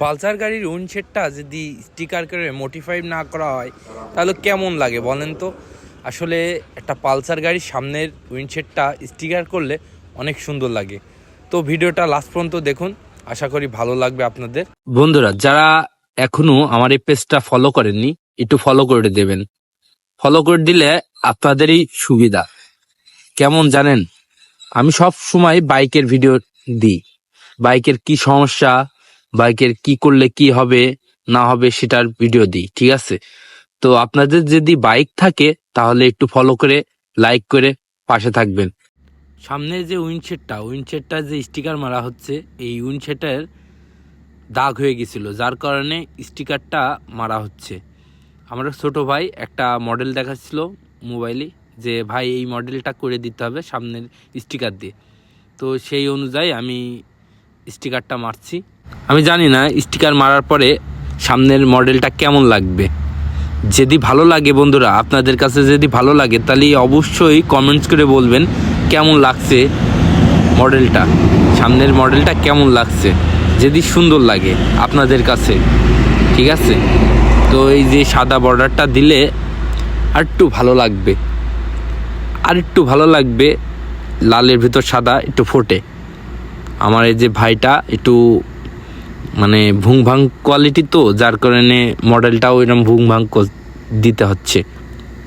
Pulsar গাড়ির উইন্ডশেডটা যদি sticker করে মোটিফাই না করা হয়, তাহলে কেমন লাগে বলেন তো? আসলে একটা পালসার গাড়ির সামনের উইন্ডশেডটা স্টিকার করলে অনেক সুন্দর লাগে। তো ভিডিওটা লাস্ট পর্যন্ত দেখুন, আশা করি ভালো লাগবে আপনাদের। বন্ধুরা, যারা এখনও আমার এই পেজটা ফলো করেননি, একটু ফলো করে দেবেন। ফলো করে দিলে আপনাদেরই সুবিধা। কেমন জানেন? আমি সব সময় বাইকের ভিডিও দিই। বাইকের কি সমস্যা বাইকের কি করলে কি হবে, না হবে সেটার ভিডিও দিই, ঠিক আছে? তো আপনাদের যদি বাইক থাকে, তাহলে একটু ফলো করে লাইক করে পাশে থাকবেন। সামনে যে উইন্ডশেডটা উইন্ডশেডটা যে স্টিকার মারা হচ্ছে, এই উইন্ডশেডের দাগ হয়ে গেছিল, যার কারণে স্টিকারটা মারা হচ্ছে। আমার ছোট ভাই একটা মডেল দেখাচ্ছিল মোবাইলে যে ভাই এই মডেলটা করে দিতে হবে সামনের স্টিকার দিয়ে। তো সেই অনুযায়ী আমি স্টিকারটা মারছি। আমি জানি না, স্টিকার মারার পরে সামনের মডেলটা কেমন লাগবে। যদি ভালো লাগে বন্ধুরা, আপনাদের কাছে যদি ভালো লাগে, তাহলে অবশ্যই কমেন্টস করে বলবেন কেমন লাগছে মডেলটা, সামনের মডেলটা কেমন লাগছে, যদি সুন্দর লাগে আপনাদের কাছে, ঠিক আছে? তো এই যে সাদা বর্ডারটা দিলে আর একটু ভালো লাগবে আর একটু ভালো লাগবে, লালের ভিতর সাদা একটু ফোটে। আমার এই যে ভাইটা একটু মানে ভুং ভাং কোয়ালিটি তো, যার কারণে মডেলটাও এরকম ভুং ভাং দিতে হচ্ছে।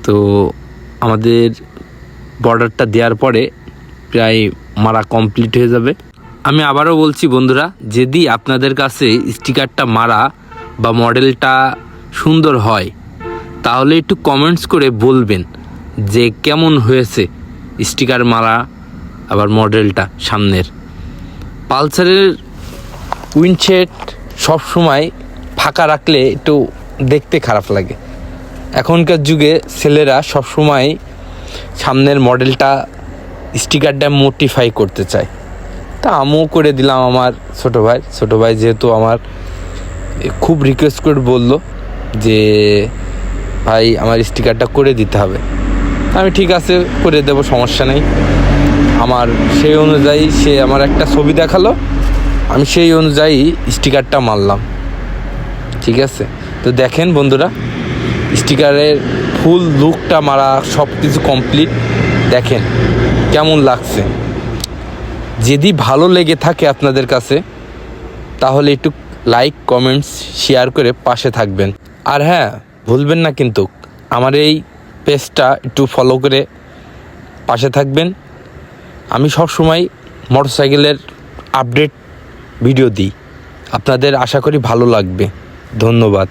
তো আমাদের বর্ডারটা দেওয়ার পরে প্রায় মারা কমপ্লিট হয়ে যাবে। আমি আবারও বলছি বন্ধুরা, যদি আপনাদের কাছে স্টিকারটা মারা বা মডেলটা সুন্দর হয়, তাহলে একটু কমেন্টস করে বলবেন যে কেমন হয়েছে স্টিকার মারা আবার মডেলটা সামনের। পালসারের উইন্ডশেড সবসময় ফাঁকা রাখলে একটু দেখতে খারাপ লাগে। এখনকার যুগে ছেলেরা সবসময় সামনের মডেলটা স্টিকারটা মোটিফাই করতে চায়। তা আমিও করে দিলাম আমার ছোট ভাই। ছোটো ভাই যেহেতু আমার খুব রিকোয়েস্ট করে বলল যে, ভাই, আমার স্টিকারটা করে দিতে হবে। আমি ঠিক আছে, করে দেবো, সমস্যা নেই। আমার সেই অনুযায়ী সে আমার একটা ছবি দেখাল। আমি সেই অনুযায়ী স্টিকারটা মারলাম। ঠিক আছে? তো দেখেন বন্ধুরা, স্টিকারের ফুল লুকটা মারা সব কিছু কমপ্লিট। দেখেন কেমন লাগছে। যদি ভালো লেগে থাকে আপনাদের কাছে, তাহলে একটু লাইক, কমেন্টস, শেয়ার করে পাশে থাকবেন। আর হ্যাঁ ভুলবেন না কিন্তু, আমার এই পেজটা একটু ফলো করে পাশে থাকবেন। আমি সব সময় মোটরসাইকেলের আপডেট ভিডিও দিই। আপনাদের আশা করি ভালো লাগবে। ধন্যবাদ।